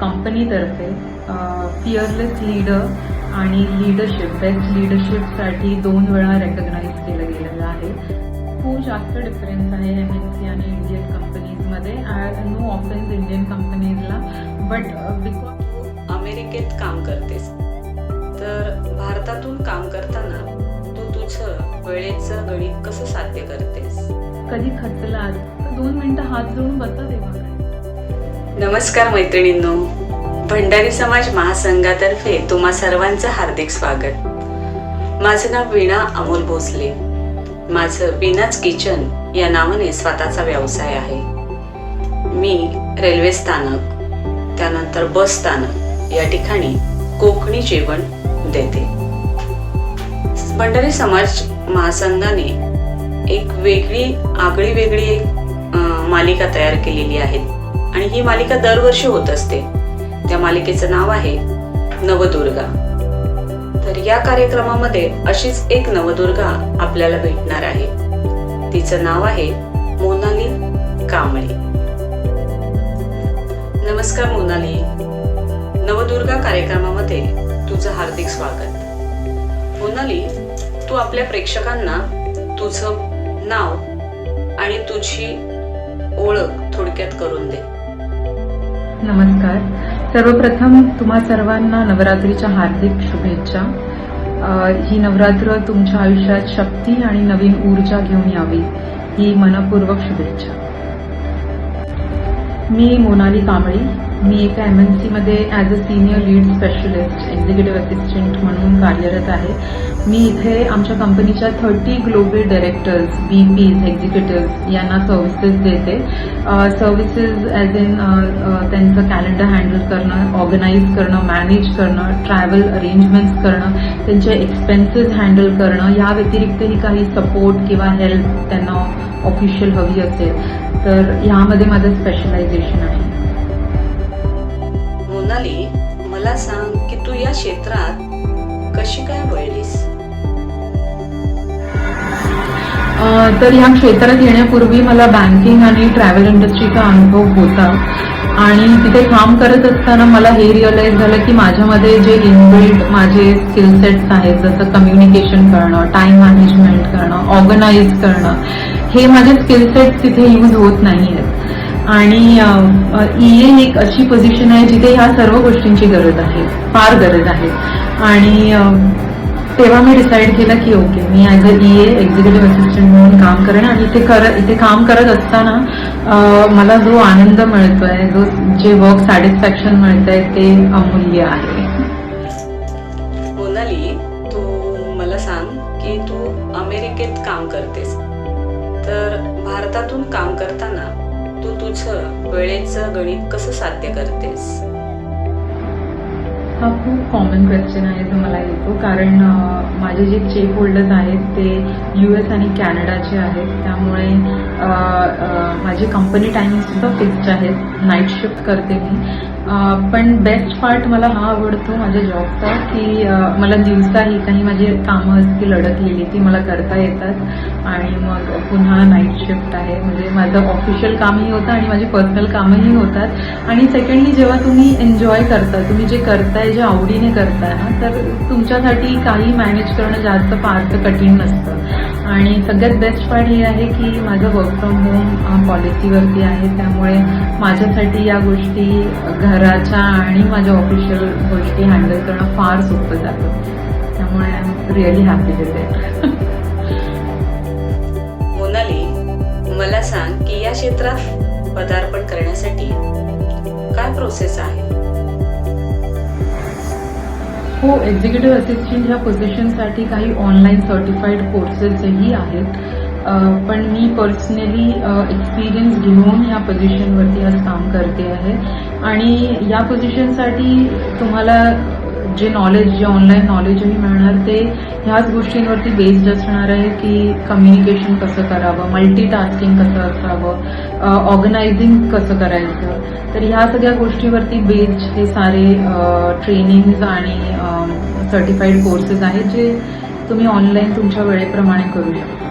कंपनीतर्फे fearless leader आणि leadership best लीडरशिपसाठी दोन वेळा रेकग्नाईज केलं गेलेलं आहे. खूप जास्त डिफरन्स आहे एम एन सी आणि इंडियन कंपनीजमध्ये नो ऑफेन्स इंडियन कंपनीजला बट बिकॉज अमेरिकेत काम करतेस तर भारतातून काम करताना तू तुझं वेळेचं गणित कसं साध्य करतेस? कधी खचलात तर दोन मिनिटं हात जोडून बसा तेव्हा. नमस्कार मैत्रिणींनो. भंडारी समाज महासंघातर्फे तुम्हा सर्वांचं हार्दिक स्वागत. माझं नाव वीणा अमोल भोसले. माझं वीणाच किचन या नावाने स्वतःचा व्यवसाय आहे. मी रेल्वे स्थानक त्यानंतर बस स्थानक या ठिकाणी कोकणी जेवण देते. भंडारी समाज महासंघाने एक वेगळी आगळी वेगळी एक मालिका तयार केलेली आहे. आणि ही मालिका दरवर्षी होत असते. त्या मालिकेचं नाव आहे नवदुर्गा. तर या कार्यक्रमामध्ये अशीच एक नवदुर्गा आपल्याला भेटणार आहे. तिचं नाव आहे मोनाली कांबळे. नमस्कार मोनाली. नवदुर्गा कार्यक्रमामध्ये तुझं हार्दिक स्वागत. मोनाली तू आपल्या प्रेक्षकांना तुझं नाव आणि तुझी ओळख थोडक्यात करून दे. नमस्कार. सर्वप्रथम तुम्हा सर्वांना नवरात्रीच्या हार्दिक शुभेच्छा. ही नवरात्र तुमच्या आयुष्यात शक्ती आणि नवीन ऊर्जा घेऊन यावी ही मनपूर्वक शुभेच्छा. मी मोनाली कांबळी. मी एका एम एन सीमध्ये as a senior lead specialist executive assistant म्हणून कार्यरत आहे. मी इथे आमच्या कंपनीच्या thirty global directors B Ps executive यांना सर्व्हिसेस देते. सर्व्हिसेस ॲज इन त्यांचं कॅलेंडर हँडल करणं ऑर्गनाईज करणं मॅनेज करणं ट्रॅव्हल अरेंजमेंट्स करणं त्यांचे एक्सपेन्सेस हँडल करणं या व्यतिरिक्तही काही सपोर्ट किंवा हेल्प त्यांना ऑफिशियल हवी असेल तर ह्यामध्ये माझं स्पेशलायझेशन आहे. मोनाली मला सांग की तू या क्षेत्रात कशी काय वळलीस? तर ह्या क्षेत्रात येण्यापूर्वी मला बँकिंग आणि ट्रॅव्हल इंडस्ट्रीचा अनुभव होता. आणि तिथे काम करत असताना मला हे रिअलाईज झालं की माझ्यामध्ये जे इनबिल्ट माझे स्किल सेट्स आहेत जसं कम्युनिकेशन करणं टाइम मॅनेजमेंट करणं ऑर्गनाईज करणं हे माझे स्किल सेट्स तिथे यूज होत नाही आहेत आणि ई एक अशी पोझिशन आहे जिथे ह्या सर्व गोष्टींची गरज आहे फार गरज आहे. आणि तेव्हा मी डिसाईड केलं की okay me as a E A executive assistant म्हणून काम करेन आणि इथे कर इथे काम करत असताना मला जो आनंद मिळतो आहे जो जे वर्क सॅटिस्फॅक्शन मिळत आहे ते अमूल्य आहे. मोनाली तू मला सांग की तू अमेरिकेत काम करतेस. तर भारतातून काम करताना तुझं वेळेचं गणित कसं साध्य करतेस? हा खूप कॉमन क्वेश्चन आहे जो मला येतो. कारण माझे जे चेक होल्डर्स आहेत ते यू एस आणि कॅनडाचे आहेत. त्यामुळे माझी कंपनी टायमिंगसुद्धा फिक्स्ड आहेत. नाईट शिफ्ट करते मी. पण बेस्ट पार्ट मला हा आवडतो माझ्या जॉबचा की मला मला दिवसाही काही माझी कामं असतील अडकलेली ती मला करता येतात. आणि मग पुन्हा नाईट शिफ्ट आहे. म्हणजे माझं ऑफिशियल कामही होतं आणि माझी पर्सनल कामही होतात. आणि सेकंडली जेव्हा तुम्ही एन्जॉय करता तुम्ही जे करताय जे आवडीने करताय ना तर तुमच्यासाठी काही मॅनेज करणं जास्त फारसं कठीण नसतं. आणि सगळ्यात बेस्ट पार्ट हे आहे की माझं वर्क फ्रॉम होम पॉलिसीवरती आहे. त्यामुळे माझ्यासाठी या गोष्टी घराच्या आणि माझ्या ऑफिशियल गोष्टी हँडल करणं फार सोपं जातं त्यामुळे I am really happy with it Monali मला सांग की या क्षेत्रात पदार्पण करण्यासाठी काय प्रोसेस आहे? हो एक्झिक्युटिव्ह असिस्टंट ह्या पोझिशनसाठी काही ऑनलाईन सर्टिफाईड कोर्सेसही आहेत. पण मी पर्सनली एक्सपिरियन्स घेऊन या पोझिशनवरती आज काम करते आहे. आणि या पोझिशनसाठी तुम्हाला जे नॉलेज जे ऑनलाईन नॉलेजही मिळणार ते ह्याच गोष्टींवरती बेस्ड असणार आहे की कम्युनिकेशन कसं करावं मल्टीटास्किंग कसं असावं ऑर्गनायझिंग कसं करायचं. तर ह्या सगळ्या गोष्टीवरती बेस्ड हे सारे ट्रेनिंग्ज आणि सर्टिफाईड कोर्सेस आहेत जे तुम्ही ऑनलाईन तुमच्या वेळेप्रमाणे करू शकता.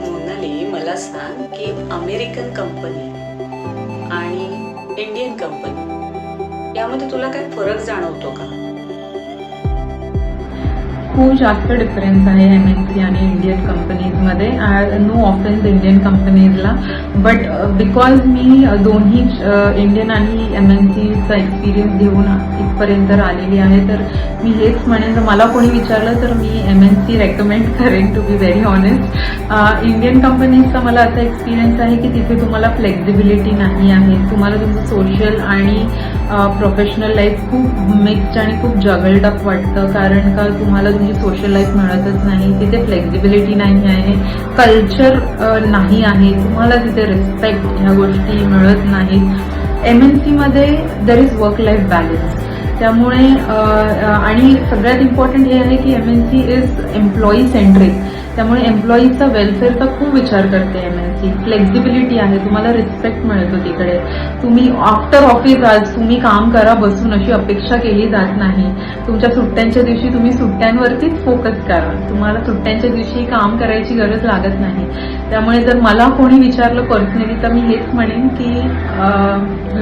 मोनाली मला सांग की अमेरिकन कंपनी आणि इंडियन कंपनी यामध्ये तुला काय फरक जाणवतो का? खूप जास्त डिफरन्स आहे एम एन सी आणि इंडियन कंपनीजमध्ये नो ऑफेन्स इंडियन कंपनीजला बट बिकॉज मी uh, दोन्ही uh, इंडियन आणि एम एन सीचा एक्सपिरियन्स घेऊन इथपर्यंत आलेली आहे तर मी हेच म्हणेन जर मला कोणी विचारलं तर मी एम एन सी रेकमेंड करेन to be very honest Indian कंपनीजचा मला असा एक्सपिरियन्स आहे की तिथे तुम्हाला फ्लेक्झिबिलिटी नाही आहे. तुम्हाला तुमचं सोशल आणि uh, प्रोफेशनल लाईफ खूप मिक्स्ड आणि खूप जगल्ड अप वाटतं कारण का तुम्हाला तुमची सोशल लाईफ मिळतच नाही तिथे फ्लेक्झिबिलिटी नाही आहे कल्चर नाही आहे. तुम्हाला तिथे रिस्पेक्ट ह्या गोष्टी मिळत नाहीत. एम एन सीमध्ये there is work life balance त्यामुळे आणि सगळ्यात इम्पॉर्टंट हे आहे की M N C is employee centric त्यामुळे एम्प्लॉईजचा वेलफेअरचा खूप विचार करते एम एन सी फ्लेक्झिबिलिटी आहे तुम्हाला रिस्पेक्ट मिळतो तिकडे. तुम्ही आफ्टर ऑफिस आज तुम्ही काम करा बसून अशी अपेक्षा केली जात नाही. तुमच्या सुट्ट्यांच्या दिवशी तुम्ही सुट्ट्यांवरतीच फोकस करा. तुम्हाला सुट्ट्यांच्या दिवशी काम करायची गरज लागत नाही. त्यामुळे जर मला कोणी विचारलं पर्सनली तर मी हेच म्हणेन की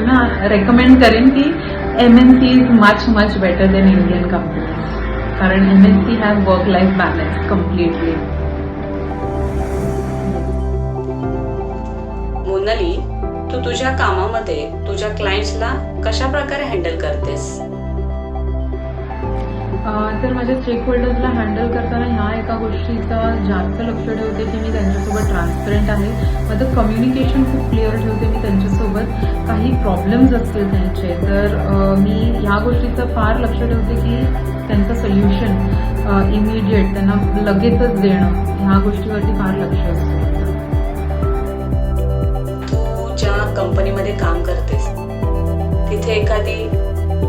ना रेकमेंड करेन की M N C is much much better than Indian companies कारण M N C has work life balance completely Monali तू तुझ्या कामामध्ये तुझ्या क्लायंट्सला कशा प्रकारे हँडल करतेस? तर माझ्या स्टेक होल्डर्सला हँडल करताना ह्या एका गोष्टीचा जास्त लक्ष ठेवते की मी त्यांच्यासोबत ट्रान्सपरंट आहे. माझं कम्युनिकेशन खूप क्लिअर ठेवते मी त्यांच्यासोबत. काही प्रॉब्लेम्स असतील त्यांचे तर मी ह्या गोष्टीचं फार लक्ष ठेवते की त्यांचं सोल्युशन इमिडिएट त्यांना लगेचच देणं ह्या गोष्टीवरती फार लक्ष असतं. तू ज्या कंपनीमध्ये काम करतेस. तिथे एखादी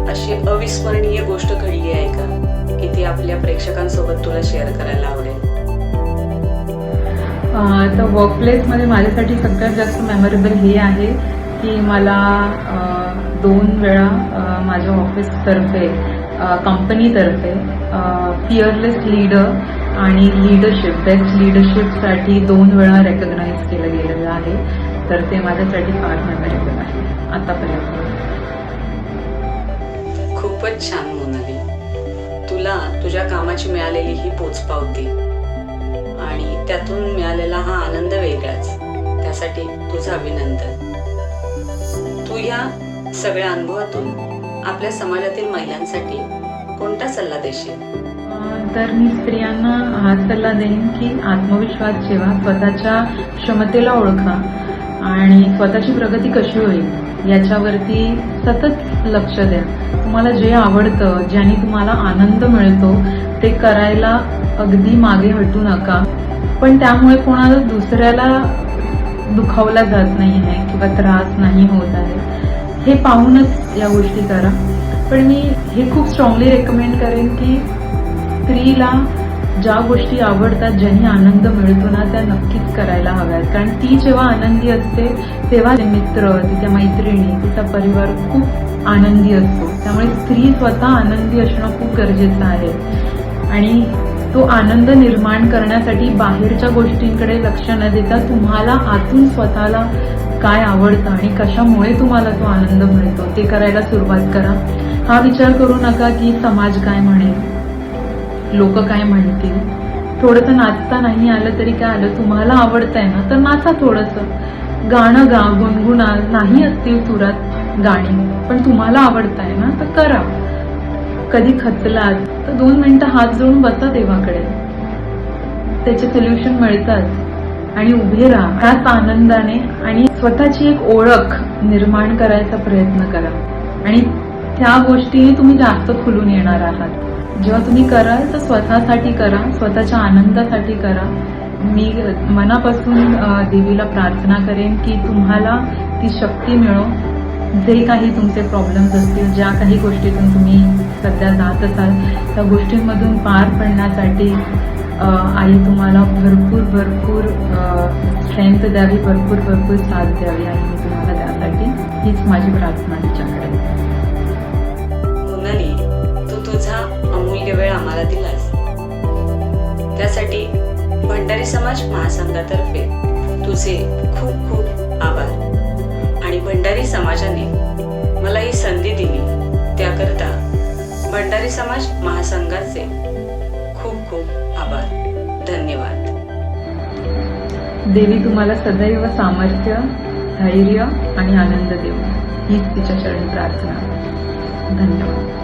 अशी अविस्मरणीय गोष्ट घडली आहे का? ती आपल्या प्रेक्षकांसोबत तुला शेअर करायला आवडेल? तर वर्कप्लेसमध्ये माझ्यासाठी सगळ्यात जास्त मेमोरेबल हे आहे की मला दोन वेळा माझ्या ऑफिसतर्फे कंपनीतर्फे फिअरलेस लीडर आणि लीडरशिप बेस्ट लीडरशिपसाठी दोन वेळा रेकग्नाईज केलं गेलेलं आहे. तर ते माझ्यासाठी फार मेमोरेबल आहे. आतापर्यंत. खूपच छान मोनाली. तुला तुझ्या कामाची मिळालेली ही पोचपावती आणि त्यातून मिळालेला हा आनंद वेगळाच. त्यासाठी तुझं अभिनंदन. तू या सगळ्या अनुभवातून आपल्या समाजातील महिलांसाठी कोणता सल्ला देशील? तर मी स्त्रियांना हा सल्ला देईन की आत्मविश्वास ठेवा स्वतःच्या क्षमतेला ओळखा आणि स्वतःची प्रगती कशी होईल याच्यावरती सतत लक्ष द्या. तुम्हाला जे आवडतं ज्याने तुम्हाला आनंद मिळतो ते करायला अगदी मागे हटू नका. पण त्यामुळे कोणाला दुसऱ्याला दुखावला जात नाही आहे किंवा त्रास नाही होत आहे. हे पाहूनच या गोष्टी करा. पण मी हे खूप स्ट्रॉंगली रेकमेंड करेन की स्त्रीला ज्या गोष्टी आवडतात ज्यांनी आनंद मिळतो ना त्या नक्कीच करायला हव्यात. कारण ती जेव्हा आनंदी असते तेव्हा मित्र तिच्या मैत्रिणी तिचा परिवार खूप आनंदी असतो. त्यामुळे स्त्री स्वतः आनंदी असणं खूप गरजेचं आहे. आणि तो आनंद निर्माण करण्यासाठी बाहेरच्या गोष्टींकडे लक्ष न देता तुम्हाला आतून स्वतःला काय आवडतं आणि कशामुळे तुम्हाला तो आनंद मिळतो ते करायला सुरुवात करा. हा विचार करू नका की समाज काय म्हणेल. लोक काय म्हणतील? थोडंसं नाचता नाही आलं तरी काय आलं? तुम्हाला आवडतंय ना? तर नाचा थोडंसं. गाणं गा गुणगुणा नाही असतील सुरात गाणी पण तुम्हाला आवडताय ना? तर करा. कधी खचलात तर दोन मिनिटं हात जोडून बसा देवाकडे. त्याचे सोल्युशन मिळतात. आणि उभे राहा. ह्याच आनंदाने आणि स्वतःची एक ओळख निर्माण करायचा प्रयत्न करा. आणि त्या गोष्टीने तुम्ही जास्त खुलून येणार आहात. जेव्हा तुम्ही कराल तर स्वतःसाठी करा स्वतःच्या आनंदासाठी करा. मी मनापासून देवीला प्रार्थना करेन की तुम्हाला ती शक्ती मिळो. जे काही तुमचे प्रॉब्लेम्स असतील ज्या काही गोष्टीतून तुम्ही सध्या जात असाल त्या गोष्टींमधून पार पडण्यासाठी आई तुम्हाला भरपूर भरपूर स्ट्रेंथ द्यावी भरपूर भरपूर साथ द्यावी आणि मी तुम्हाला त्यासाठी हीच माझी प्रार्थना तिच्याकडे वेळ आम्हाला दिलास. त्यासाठी भंडारी समाज महासंघातर्फे तुझे खूप खूप आभार. आणि भंडारी समाजाने मला ही संधी दिली. त्याकरता भंडारी समाज महासंघाचे खूप खूप आभार. धन्यवाद. देवी तुम्हाला सदैव सामर्थ्य धैर्य आणि आनंद देऊ हीच तिच्या चरणी प्रार्थना. धन्यवाद.